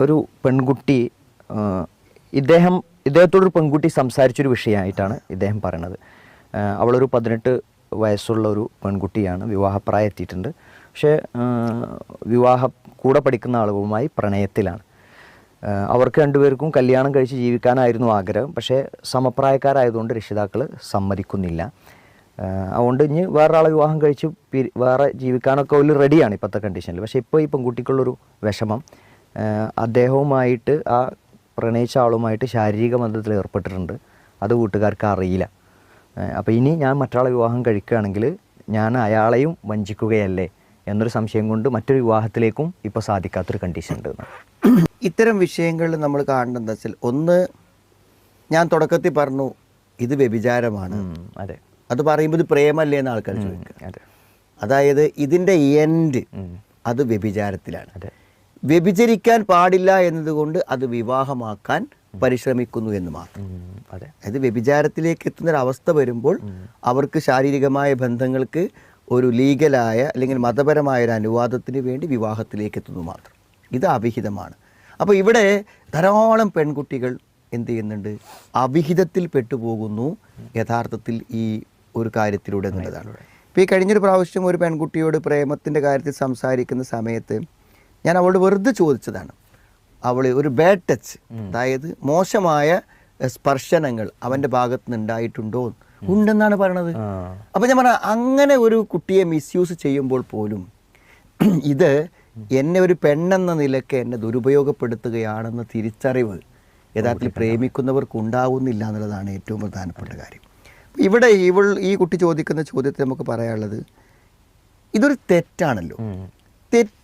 ഒരു പെൺകുട്ടി ഇദ്ദേഹം ഇദ്ദേഹത്തോടൊരു പെൺകുട്ടി സംസാരിച്ചൊരു വിഷയമായിട്ടാണ് ഇദ്ദേഹം പറയണത്. അവളൊരു പതിനെട്ട് വയസ്സുള്ള ഒരു പെൺകുട്ടിയാണ് വിവാഹപ്രായം എത്തിയിട്ടുണ്ട്. പക്ഷേ വിവാഹ കൂടെ പഠിക്കുന്ന ആളുകളുമായി പ്രണയത്തിലാണ്. അവർക്ക് രണ്ടുപേർക്കും കല്യാണം കഴിച്ച് ജീവിക്കാനായിരുന്നു ആഗ്രഹം. പക്ഷേ സമപ്രായക്കാരായതുകൊണ്ട് രക്ഷിതാക്കൾ സമ്മതിക്കുന്നില്ല. അതുകൊണ്ട് ഇനി വേറൊരാളെ വിവാഹം കഴിച്ച് വേറെ ജീവിക്കാനൊക്കെ ഒരു റെഡിയാണ് ഇപ്പോഴത്തെ കണ്ടീഷനിൽ പക്ഷേ ഇപ്പോൾ ഈ പെൺകുട്ടിക്കുള്ളൊരു വിഷമം അദ്ദേഹവുമായിട്ട് ആ പ്രണയിച്ച ആളുമായിട്ട് ശാരീരിക ബന്ധത്തിൽ ഏർപ്പെട്ടിട്ടുണ്ട്. അത് കൂട്ടുകാർക്ക് അറിയില്ല. അപ്പോൾ ഇനി ഞാൻ മറ്റൊരാളെ വിവാഹം കഴിക്കുകയാണെങ്കിൽ ഞാൻ അയാളെയും വഞ്ചിക്കുകയല്ലേ എന്നൊരു സംശയം കൊണ്ട് മറ്റൊരു വിവാഹത്തിലേക്കും ഇപ്പോൾ സാധിക്കാത്തൊരു കണ്ടീഷൻ ഉണ്ട് ഇത്തരം വിഷയങ്ങളിൽ നമ്മൾ കാണേണ്ടത് എന്താ വെച്ചാൽ ഒന്ന് ഞാൻ തുടക്കത്തിൽ പറഞ്ഞു ഇത് വ്യഭിചാരമാണ്. അതെ. അത് പറയുമ്പോൾ ഇത് പ്രേമല്ലേ എന്ന് ആൾക്കാർ ചോദിക്കുക. അതെ. അതായത് ഇതിന്റെ എൻഡ് അത് വ്യഭിചാരത്തിലാണ്. അതെ. വ്യഭിചരിക്കാൻ പാടില്ല എന്നതുകൊണ്ട് അത് വിവാഹമാക്കാൻ പരിശ്രമിക്കുന്നു എന്ന് മാത്രം. അതെ. അതായത് വ്യഭിചാരത്തിലേക്ക് എത്തുന്ന ഒരു അവസ്ഥ വരുമ്പോൾ അവർക്ക് ശാരീരികമായ ബന്ധങ്ങൾക്ക് ഒരു ലീഗലായ അല്ലെങ്കിൽ മതപരമായ ഒരു അനുവാദത്തിന് വേണ്ടി വിവാഹത്തിലേക്ക് എത്തുന്നു മാത്രം. ഇത് അവിഹിതമാണ്. അപ്പോൾ ഇവിടെ ധാരാളം പെൺകുട്ടികൾ എന്ത് ചെയ്യുന്നുണ്ട്? അവിഹിതത്തിൽ പെട്ടുപോകുന്നു യഥാർത്ഥത്തിൽ ഈ ഒരു കാര്യത്തിലൂടെ എന്നുള്ളതാണ്. ഇപ്പോൾ ഈ കഴിഞ്ഞൊരു പ്രാവശ്യം ഒരു പെൺകുട്ടിയോട് പ്രേമത്തിന്റെ കാര്യത്തിൽ സംസാരിക്കുന്ന സമയത്ത് ഞാൻ അവളോട് വെറുതെ ചോദിച്ചതാണ്. അവൾ ഒരു ബാഡ് ടച്ച് അതായത് മോശമായ സ്പർശനങ്ങൾ അവന്റെ ഭാഗത്ത് നിന്ന് ഉണ്ടായിട്ടുണ്ടോ ഉണ്ടെന്നാണ് പറയണത്. അപ്പം അപ്പോൾ ഞാൻ പറഞ്ഞ അങ്ങനെ ഒരു കുട്ടിയെ മിസ്യൂസ് ചെയ്യുമ്പോൾ പോലും ഇത് എന്നെ ഒരു പെണ്ണെന്ന നിലയ്ക്ക് എന്നെ ദുരുപയോഗപ്പെടുത്തുകയാണെന്ന തിരിച്ചറിവ് യഥാർത്ഥത്തിൽ പ്രേമിക്കുന്നവർക്ക് ഉണ്ടാവുന്നില്ല എന്നുള്ളതാണ് ഏറ്റവും പ്രധാനപ്പെട്ട കാര്യം. ഇവിടെ ഇവൾ ഈ കുട്ടി ചോദിക്കുന്ന ചോദ്യത്തെ നമുക്ക് പറയാനുള്ളത് ഇതൊരു തെറ്റാണല്ലോ. ഉം.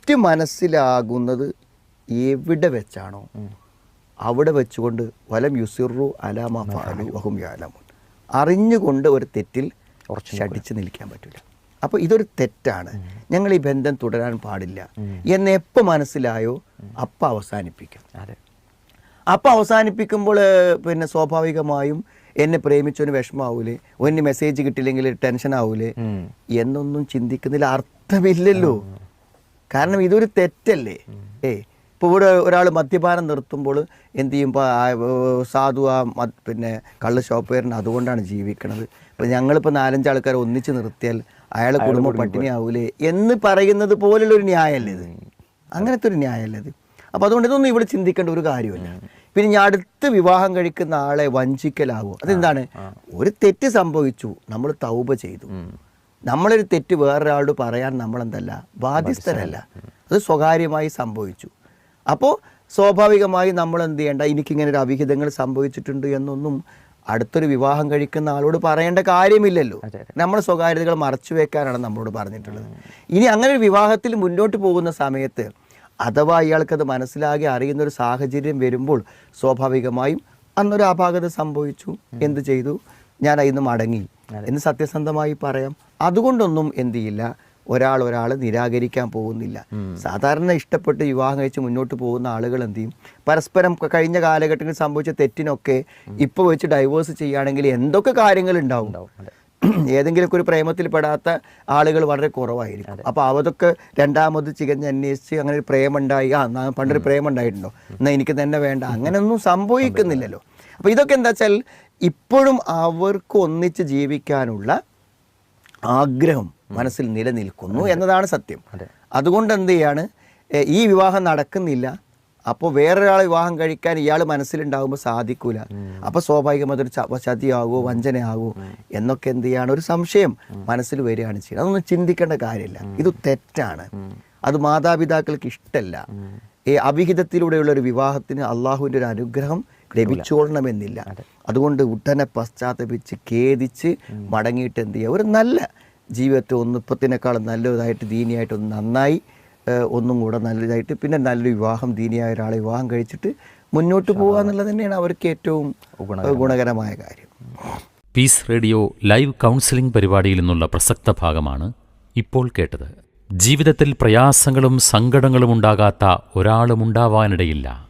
തെറ്റ് മനസ്സിലാകുന്നത് എവിടെ വെച്ചാണോ. അവിടെ വെച്ചുകൊണ്ട് വലം യുസിറു അലാമ ഫഅലു വഹും അറിഞ്ഞുകൊണ്ട് ഒരു തെറ്റിൽ ഷടിച്ച് നിൽക്കാൻ പറ്റില്ല. അപ്പോൾ ഇതൊരു തെറ്റാണ്. ഞങ്ങൾ ഈ ബന്ധം തുടരാൻ പാടില്ല. എന്ന് എപ്പോൾ മനസ്സിലായോ? അപ്പം അവസാനിപ്പിക്കും. അപ്പം അവസാനിപ്പിക്കുമ്പോൾ പിന്നെ സ്വാഭാവികമായും എന്നെ പ്രേമിച്ചവന് വിഷമാവൂലേ ഒന്ന് മെസ്സേജ് കിട്ടില്ലെങ്കിൽ ടെൻഷൻ ആവൂലേ എന്നൊന്നും ചിന്തിക്കുന്നതിൽ അർത്ഥമില്ലല്ലോ. കാരണം ഇതൊരു തെറ്റല്ലേ? ഏ ഇപ്പോൾ ഇവിടെ ഒരാൾ മദ്യപാനം നിർത്തുമ്പോൾ എന്ത് ചെയ്യും? സാധു ആ മത് പിന്നെ കള്ള് ഷോപ്പുകാരൻ അതുകൊണ്ടാണ് ജീവിക്കണത്. ഇപ്പോൾ ഞങ്ങളിപ്പോൾ നാലഞ്ച് ആൾക്കാർ ഒന്നിച്ച് നിർത്തിയാൽ അയാളെ പട്ടിണി പട്ടിണിയാവൂലേ എന്ന് പറയുന്നത് പോലുള്ള ഒരു ന്യായമല്ലേ ഇത്? അങ്ങനത്തെ ഒരു ന്യായമല്ലേ ഇത്? അപ്പോൾ അതുകൊണ്ട് ഇതൊന്നും ഇവിടെ ചിന്തിക്കേണ്ട ഒരു കാര്യമല്ല. പിന്നെ ഞാൻ അടുത്ത് വിവാഹം കഴിക്കുന്ന ആളെ വഞ്ചിക്കലാവോ? അതെന്താണ്? ഒരു തെറ്റ് സംഭവിച്ചു നമ്മൾ തൗപ ചെയ്തു. നമ്മളൊരു തെറ്റ് വേറൊരാളോട് പറയാൻ നമ്മളെന്തല്ല? ബാധ്യസ്ഥരല്ല. അത് സ്വകാര്യമായി സംഭവിച്ചു. അപ്പോൾ സ്വാഭാവികമായി നമ്മൾ എന്ത് ചെയ്യേണ്ട എനിക്കിങ്ങനെ ഒരു അവിഹിതങ്ങൾ സംഭവിച്ചിട്ടുണ്ട് എന്നൊന്നും അടുത്തൊരു വിവാഹം കഴിക്കുന്ന ആളോട് പറയേണ്ട കാര്യമില്ലല്ലോ. നമ്മൾ സ്വകാര്യതകൾ മറച്ചു വെക്കാനാണ് നമ്മളോട് പറഞ്ഞിട്ടുള്ളത്. ഇനി അങ്ങനെ ഒരു വിവാഹത്തിൽ മുന്നോട്ട് പോകുന്ന സമയത്ത് അഥവാ ഇയാൾക്കത് മനസ്സിലാകെ അറിയുന്ന ഒരു സാഹചര്യം വരുമ്പോൾ സ്വാഭാവികമായും അന്നൊരു അപാകത സംഭവിച്ചു. എന്ത് ചെയ്തു? ഞാൻ അതിന്ന് മടങ്ങി. എന്ന് സത്യസന്ധമായി പറയാം. അതുകൊണ്ടൊന്നും എന്ത് ചെയ്യില്ല. ഒരാൾ ഒരാൾ നിരാകരിക്കാൻ പോകുന്നില്ല. സാധാരണ ഇഷ്ടപ്പെട്ട് വിവാഹം കഴിച്ച് മുന്നോട്ട് പോകുന്ന ആളുകൾ എന്ത് ചെയ്യും? പരസ്പരം കഴിഞ്ഞ കാലഘട്ടങ്ങളിൽ സംഭവിച്ച തെറ്റിനൊക്കെ ഇപ്പോൾ വെച്ച് ഡൈവേഴ്സ് ചെയ്യുകയാണെങ്കിൽ എന്തൊക്കെ കാര്യങ്ങൾ ഉണ്ടാവും? ഏതെങ്കിലുമൊക്കെ ഒരു പ്രേമത്തിൽ പെടാത്ത ആളുകൾ വളരെ കുറവായിരിക്കും. അപ്പോൾ അവതൊക്കെ രണ്ടാമത് ചികഞ്ഞ് അന്വേഷിച്ച് അങ്ങനെ ഒരു പ്രേമം ഉണ്ടായി ആ പണ്ടൊരു പ്രേമം ഉണ്ടായിട്ടുണ്ടോ എന്നാൽ എനിക്ക് തന്നെ വേണ്ട. അങ്ങനെയൊന്നും സംഭവിക്കുന്നില്ലല്ലോ. അപ്പോൾ ഇതൊക്കെ എന്താ വെച്ചാൽ ഇപ്പോഴും അവർക്ക് ഒന്നിച്ച് ജീവിക്കാനുള്ള ആഗ്രഹം മനസ്സിൽ നിലനിൽക്കുന്നു എന്നതാണ് സത്യം. അതുകൊണ്ട് എന്ത് ചെയ്യാണ്? ഈ വിവാഹം നടക്കുന്നില്ല. അപ്പോൾ വേറൊരാളെ വിവാഹം കഴിക്കാൻ ഇയാൾ മനസ്സിലുണ്ടാകുമ്പോൾ സാധിക്കൂല. അപ്പോൾ സ്വാഭാവികം അതൊരു ചതിയാകുമോ വഞ്ചനയാകുമോ എന്നൊക്കെ എന്ത് ചെയ്യാണ്? ഒരു സംശയം മനസ്സിൽ വരികയാണ് ചെയ്യുന്നത്. അതൊന്നും ചിന്തിക്കേണ്ട കാര്യമില്ല. ഇത് തെറ്റാണ്. അത് മാതാപിതാക്കൾക്ക് ഇഷ്ടമല്ല ഈ അവിഹിതത്തിലൂടെയുള്ള ഒരു വിവാഹത്തിന് അള്ളാഹുവിന്റെ ഒരു അനുഗ്രഹം ലഭിച്ചുകൊള്ളണമെന്നില്ല അതുകൊണ്ട് ഉടനെ പശ്ചാത്തപിച്ച് ഖേദിച്ച് മടങ്ങിയിട്ട് എന്ത് ചെയ്യുക ഒരു നല്ല ജീവിതത്തെ ഒന്ന് ഇപ്പത്തിനേക്കാളും നല്ലതായിട്ട് ദീനിയായിട്ട് ഒന്ന് നന്നായി ഒന്നും കൂടെ നല്ലതായിട്ട് പിന്നെ നല്ലൊരു വിവാഹം ദീനിയായ ഒരാളെ വിവാഹം കഴിച്ചിട്ട് മുന്നോട്ട് പോകുക എന്നുള്ളത് തന്നെയാണ് അവർക്ക് ഏറ്റവും ഗുണകരമായ കാര്യം. പീസ് റേഡിയോ ലൈവ് കൗൺസിലിംഗ് പരിപാടിയിൽ നിന്നുള്ള പ്രസക്ത ഭാഗമാണ് ഇപ്പോൾ കേട്ടത്. ജീവിതത്തിൽ പ്രയാസങ്ങളും സങ്കടങ്ങളും ഉണ്ടാകാത്ത ഒരാളും ഉണ്ടാവാനിടയില്ല.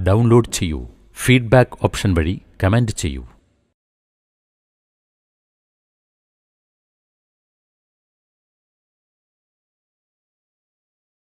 ഡൗൺലോഡ് ചെയ്യൂ. ഫീഡ്ബാക്ക് ഓപ്ഷൻ വഴി കമന്റ് ചെയ്യൂ.